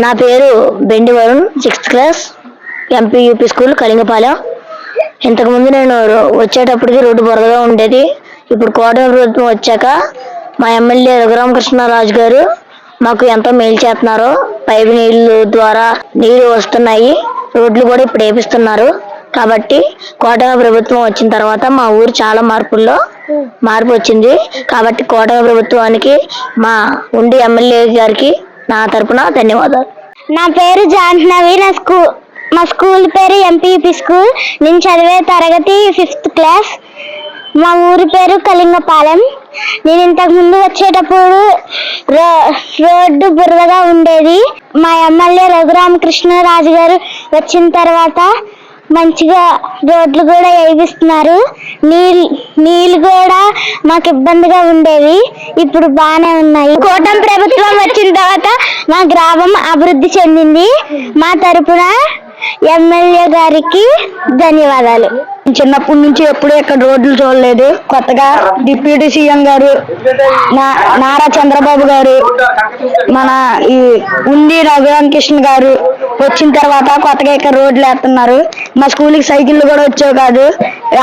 నా పేరు Bendi Varun sixth class MP UP school Kalingapalem. ఇంతకుముందు నేను రో- వచ్చేటప్పటికి రోడ్డు బురదగా ఉండేది. ఇప్పుడు కోటమి ప్రభుత్వం వచ్చాక మా ఎమ్మెల్యే రఘురామకృష్ణరాజు గారు మాకు ఎంతో మేలు చేస్తున్నారు. పైపు నీళ్ళు ద్వారా నీళ్ళు వస్తున్నాయి. రోడ్లు కూడా ఇప్పుడు వేపిస్తున్నారు కాబట్టి కోటమి ప్రభుత్వం వచ్చిన తర్వాత మా ఊరు చాలా మార్పుల్లో మార్పు వచ్చింది. కాబట్టి కోటమి ప్రభుత్వానికి మా ఉండి ఎమ్మెల్యే గారికి నా తరపున ధన్యవాదాలు. నా పేరు జాహ్నవి. నా స్కూల్ మా స్కూల్ పేరు ఎంపీపీ స్కూల్. నేను చదివే తరగతి ఫిఫ్త్ క్లాస్. మా ఊరి పేరు కళింగపాలెం. నేను ఇంతకు ముందు వచ్చేటప్పుడు రో రోడ్డు బురదగా ఉండేది. మా ఎమ్మెల్యే రఘురామకృష్ణరాజు గారు వచ్చిన తర్వాత మంచిగా రోడ్లు కూడా వేయిస్తున్నారు నీళ్ళు నీళ్ళు కూడా మాకు ఇబ్బందిగా ఉండేవి. ఇప్పుడు బాగానే ఉన్నాయి. కూటమి ప్రభుత్వం వచ్చిన తర్వాత మా గ్రామం అభివృద్ధి చెందింది. మా తరపున ఎమ్మెల్యే గారికి ధన్యవాదాలు. చిన్నప్పటి నుంచి ఎప్పుడూ ఇక్కడ రోడ్లు చూడలేదు. కొత్తగా డిప్యూటీ సీఎం గారు నా- నారా చంద్రబాబు గారు మన ఈ ఉండి రఘురామకృష్ణ గారు వచ్చిన తర్వాత కొత్తగా ఇక్కడ రోడ్లు వేస్తున్నారు. మా స్కూల్కి సైకిళ్ళు కూడా వచ్చేవి కాదు.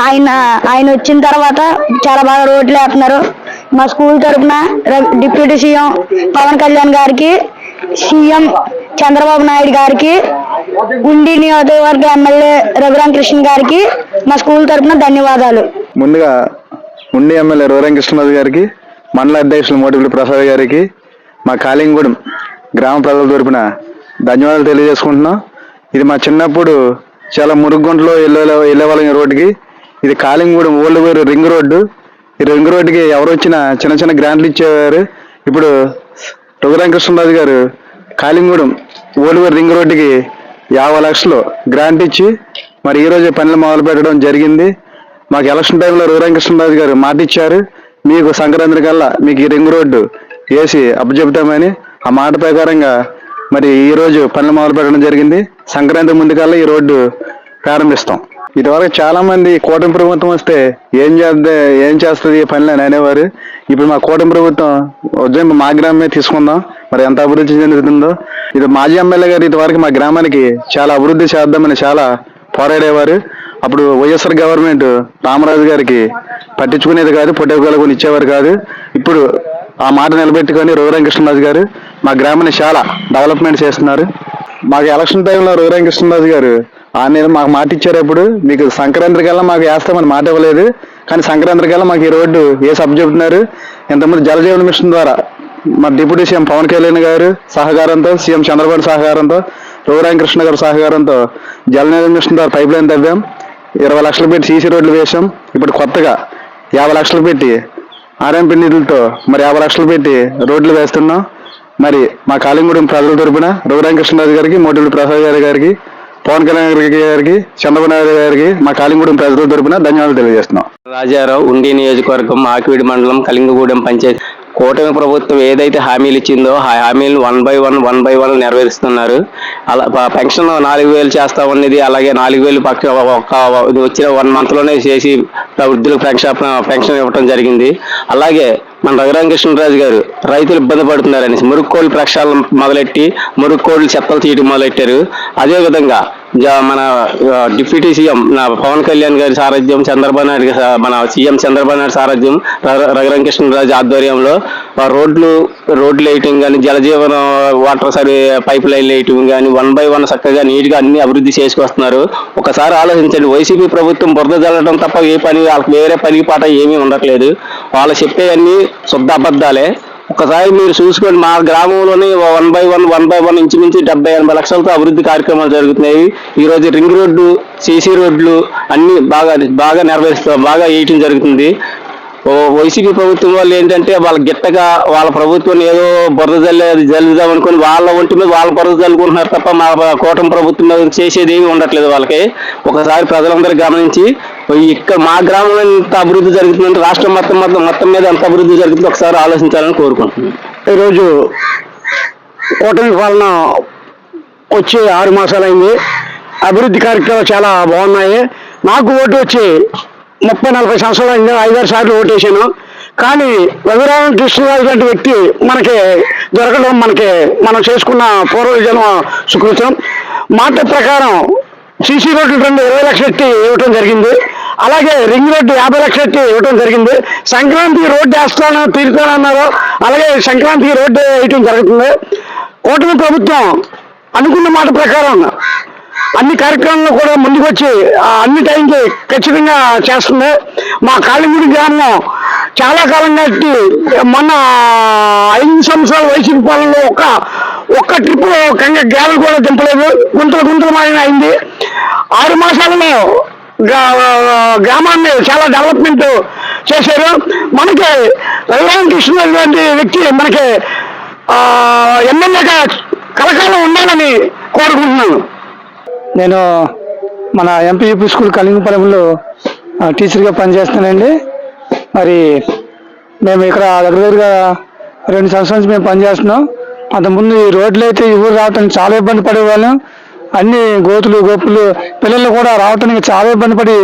ఆయన ఆయన వచ్చిన తర్వాత చాలా బాగా రోడ్లు వేస్తున్నారు. మా స్కూల్ తరపున డిప్యూటీ సీఎం పవన్ కళ్యాణ్ గారికి సీఎం చంద్రబాబు నాయుడు గారికి ఉండి నియోజకవర్గ ఎమ్మెల్యే రఘురామకృష్ణ గారికి మా స్కూల్ తరఫున ధన్యవాదాలు. ముందుగా ఉండి ఎమ్మెల్యే రోరం కృష్ణరాజు గారికి మండల అధ్యక్షులు మోటిపల్లి ప్రసాద్ గారికి మా కాళింగూడెం గ్రామ ప్రజల తరపున ధన్యవాదాలు తెలియజేసుకుంటున్నాం. ఇది మా చిన్నప్పుడు చాలా మురుగుంటలో వెళ్ళే వెళ్ళేవాళ్ళం రోడ్డుకి ఇది కాళింగూడెం ఓల్డ్ వేరు రింగ్ రోడ్డు. ఈ రింగ్ రోడ్డుకి ఎవరు వచ్చినా చిన్న చిన్న గ్రాంట్లు ఇచ్చేవారు. ఇప్పుడు రఘురామ కృష్ణరాజు గారు కాళింగూడెం ఓల్డ్ వేరు రింగ్ రోడ్డుకి యాభై లక్షలు గ్రాంట్ ఇచ్చి మరి ఈ రోజు పనులు మొదలు పెట్టడం జరిగింది. మాకు ఎలక్షన్ టైంలో రఘురామకృష్ణరాజు గారు మాట ఇచ్చారు. మీకు సంక్రాంతి కల్లా మీకు ఈ రింగ్ రోడ్డు వేసి అప్పచెప్తామని ఆ మాట ప్రకారంగా మరి ఈరోజు పనులు మొదలు పెట్టడం జరిగింది. సంక్రాంతి ముందు కల్లా ఈ రోడ్డు ప్రారంభిస్తాం. ఇటువరకు చాలా మంది కూటమి ప్రభుత్వం వస్తే ఏం చేద్దే ఏం చేస్తుంది ఈ పనులు అని అనేవారు. ఇప్పుడు మా కూటమి ప్రభుత్వం ఉదయం మా గ్రామమే తీసుకుందాం. మరి ఎంత అభివృద్ధి చెందుతుందో. ఇది మాజీ ఎమ్మెల్యే గారు ఇటువరకు మా గ్రామానికి చాలా అభివృద్ధి చేద్దామని చాలా పోరాడేవారు. అప్పుడు వైఎస్ఆర్ గవర్నమెంట్ రామరాజు గారికి పట్టించుకునేది కాదు పొట్టేకాలు కొని ఇచ్చేవారు కాదు. ఇప్పుడు ఆ మాట నిలబెట్టుకొని రఘురామకృష్ణరాజు గారు మా గ్రామాన్ని చాలా డెవలప్మెంట్ చేస్తున్నారు. మాకు ఎలక్షన్ టైంలో రఘురామకృష్ణరాజు గారు ఆయన మాకు మాట ఇచ్చారు ఇప్పుడు మీకు సంక్రాంతి కల్లా మాకు వేస్తామని మాట ఇవ్వలేదు కానీ సంక్రాంతి కల్లా మాకు ఈ రోడ్డు ఏ సబ్జెక్ట్ చెబుతున్నారు ఇంతకుముందు జలజీవన మిషన్ ద్వారా మా డిప్యూటీ సీఎం పవన్ కళ్యాణ్ గారు సహకారంతో సీఎం చంద్రబాబు సహకారంతో రఘురామకృష్ణ గారి సహకారంతో జలజీవన మిషన్ ద్వారా పైప్ లైన్ తవ్వాం ఇరవై లక్షలు పెట్టి సీసీ రోడ్లు వేసాం ఇప్పుడు కొత్తగా యాభై లక్షలు పెట్టి ఆర్ఎంపీ నిధులతో మరి యాభై లక్షలు పెట్టి రోడ్లు వేస్తున్నాం. మరి మా కాళింగూడెం ప్రజల తరపున రఘురామకృష్ణరాజు గారికి మోటిపల్లి ప్రసాద్ గారి గారికి పవన్ కళ్యాణ్ గారికి గారికి చంద్రబాబు నాయుడు గారికి మా కాళింగూడెం ప్రజల తరపున ధన్యవాదాలు తెలియజేస్తున్నాం. రాజారావు ఉండి నియోజకవర్గం ఆకివీడి మండలం కలింగగూడెం పంచాయతీ. కూటమి ప్రభుత్వం ఏదైతే హామీలు ఇచ్చిందో ఆ హామీలు one by one one by one నెరవేరుస్తున్నారు. అలా పెన్షన్ నాలుగు వేలు చేస్తా ఉన్నది అలాగే నాలుగు వేలు పక్క ఒక ఇది వచ్చిన వన్ మంత్లోనే చేసి వృద్ధులకు పెన్షన్ పెన్షన్ ఇవ్వడం జరిగింది. అలాగే మన రఘురామకృష్ణరాజు గారు రైతులు ఇబ్బంది పడుతున్నారని మురుక్కోళ్ళు ప్రక్షాళన మొదలెట్టి మురుక్కోళ్ళు చెత్తలు తీయడం మొదలెట్టారు. అదేవిధంగా మన డిప్యూటీ సీఎం నా పవన్ కళ్యాణ్ గారి సారథ్యం చంద్రబాబు నాయుడు మన సీఎం చంద్రబాబు నాయుడు సారథ్యం ర- రఘురామకృష్ణరాజు ఆధ్వర్యంలో రోడ్లు రోడ్లు వేయటం కానీ Jal Jeevan water survey pipe line వేయటం కానీ వన్ బై వన్ చక్కగా నీట్గా అన్ని అభివృద్ధి చేసుకొస్తున్నారు. ఒకసారి ఆలోచించండి వైసీపీ ప్రభుత్వం బురద జల్లడం తప్ప ఏ పని వాళ్ళకి వేరే పని పాట ఏమీ ఉండట్లేదు. వాళ్ళు చెప్పేవన్నీ శుద్ధ అబద్ధాలే. ఒకసారి మీరు చూసుకోండి మా గ్రామంలోనే one by one one by one ఇంచుమించు డెబ్బై ఎనభై లక్షలతో అభివృద్ధి కార్యక్రమాలు జరుగుతున్నాయి. ఈ రోజు రింగ్ రోడ్డు సీసీ రోడ్లు అన్ని బాగా బాగా నెరవేరుస్తూ బాగా వేయటం జరుగుతుంది. వైసీపీ ప్రభుత్వం వాళ్ళు ఏంటంటే వాళ్ళ గిట్టగా వాళ్ళ ప్రభుత్వం ఏదో బురద జల్లే జల్లుదాం అనుకుని వాళ్ళ ఒంటి మీద వాళ్ళ బురద జల్లుకుంటున్నారు తప్ప మా కూటమి ప్రభుత్వం మీద చేసేది ఏమీ ఉండట్లేదు వాళ్ళకి. ఒకసారి ప్రజలందరూ గమనించి ఇక్కడ మా గ్రామంలో ఎంత అభివృద్ధి జరుగుతుందంటే రాష్ట్రం మొత్తం మొత్తం మొత్తం మీద ఎంత అభివృద్ధి జరుగుతుందో ఒకసారి ఆలోచించాలని కోరుకుంటున్నాను. ఈరోజు కూటమి పాలన వచ్చి ఆరు మాసాలైంది. అభివృద్ధి కార్యక్రమాలు చాలా బాగున్నాయి. నాకు ఓటు వచ్చి ముప్పై నలభై సంవత్సరాలు అయింది ఐదారు సార్లు ఓటేసాను. కానీ రఘురామ కృష్ణరాజు వ్యక్తి మనకి దొరకడం మనకి మనం చేసుకున్న పూర్వజన్మ సుకృతం. మాట ప్రకారం సీసీ రోడ్లు రెండు ఇరవై లక్షలు ఎట్టి ఇవ్వటం జరిగింది. అలాగే రింగ్ రోడ్డు యాభై లక్షలు ఎట్టి ఇవ్వటం జరిగింది. సంక్రాంతి రోడ్డు వేస్తాను తీరుతానన్నారు అలాగే సంక్రాంతికి రోడ్డు వేయటం జరుగుతుంది. కూటమి ప్రభుత్వం అనుకున్న మాట ప్రకారం అన్ని కార్యక్రమాల్లో కూడా ముందుకు వచ్చి అన్ని టైంకి ఖచ్చితంగా చేస్తుంది. మా కాళీముడి గ్రామం చాలా కాలంగా ఎట్టి మొన్న ఐదు సంవత్సరాల వైసీపీ పాలనలో ఒక ఒక్క ట్రిప్ కంగ గ్యాలు కూడా దింపలేదు. గుంతలు గుంతలు మారిన అయింది. ఆరు మాసాలలో గ్రామాన్ని చాలా డెవలప్మెంట్ చేశారు. మనకి రఘురామ కృష్ణ లాంటి వ్యక్తి మనకి ఎమ్మెల్యేగా కలకాలం ఉండాలని కోరుకుంటున్నాను. నేను మన ఎంపీయూపీ స్కూల్ కలింగపాలెంలో టీచర్గా పనిచేస్తున్నానండి మరి మేము ఇక్కడ దగ్గర దగ్గరగా రెండు సంవత్సరాల నుంచి మేము పనిచేస్తున్నాం. అంతకుముందు ఈ రోడ్లు అయితే ఈ ఊరు రావడానికి చాలా ఇబ్బంది పడేవాళ్ళం. అన్ని గోతులు గొప్పలు పిల్లలు కూడా రావటానికి చాలా ఇబ్బంది పడి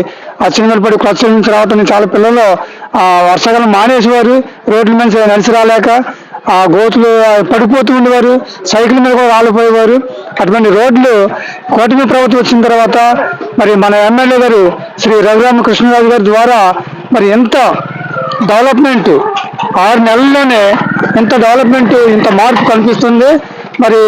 అచ్చిన పడి కొత్త నుంచి రావటానికి చాలా పిల్లలు ఆ వర్షాకాలం మానేసేవారు. రోడ్ల మీద నడిచి రాలేక ఆ గోతులు పడిపోతూ ఉండేవారు సైకిల్ మీద కూడా రాలిపోయేవారు. అటువంటి రోడ్లు కూటమి ప్రభుత్వం వచ్చిన తర్వాత మరి మన ఎమ్మెల్యే గారు శ్రీ రఘురామకృష్ణరాజు గారి ద్వారా మరి ఎంత డెవలప్మెంట్ ఆరు నెలల్లోనే ఇంత డెవలప్మెంట్ ఇంత మార్పు కనిపిస్తుంది. మరి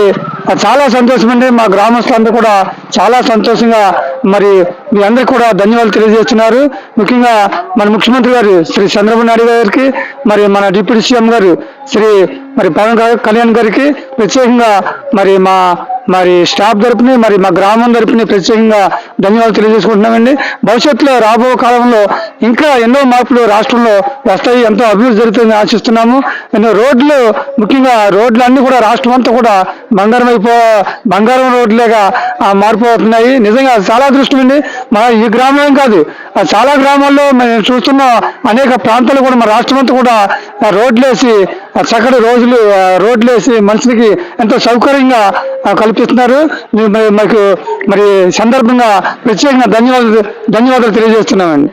చాలా సంతోషం అండి మా గ్రామస్తులందరూ కూడా చాలా సంతోషంగా మరి మీ అందరికి కూడా ధన్యవాదాలు తెలియజేస్తున్నారు. ముఖ్యంగా మన ముఖ్యమంత్రి గారు శ్రీ చంద్రబాబు నాయుడు గారికి మరి మన డిప్యూటీ సీఎం గారు శ్రీ మరి పవన్ కళ్యాణ్ గారికి ప్రత్యేకంగా మరి మా మరి స్టాఫ్ తరపుని మరి మా గ్రామం తరపుని ప్రత్యేకంగా ధన్యవాదాలు తెలియజేసుకుంటున్నామండి. భవిష్యత్తులో రాబో కాలంలో ఇంకా ఎన్నో మార్పులు రాష్ట్రంలో వస్తాయి ఎంతో అభివృద్ధి జరుగుతుందని ఆశిస్తున్నాము. ఎన్నో రోడ్లు ముఖ్యంగా రోడ్లు అన్నీ కూడా రాష్ట్రం అంతా కూడా బంగారం అయిపో బంగారం రోడ్లేగా మార్పు అవుతున్నాయి నిజంగా చాలా అదృష్టం అండి మన ఈ గ్రామం కాదు ఆ, చాలా గ్రామాల్లో మేము చూస్తున్న అనేక ప్రాంతాలు కూడా మన రాష్ట్రం అంతా కూడా రోడ్లేసి రోడ్లు వేసి చక్కటి రోజులు రోడ్లు వేసి మనుషులకి ఎంతో సౌకర్యంగా కల్పిస్తున్నారు. మాకు మరి సందర్భంగా ప్రత్యేకంగా ధన్యవాదాలు ధన్యవాదాలు తెలియజేస్తున్నామండి.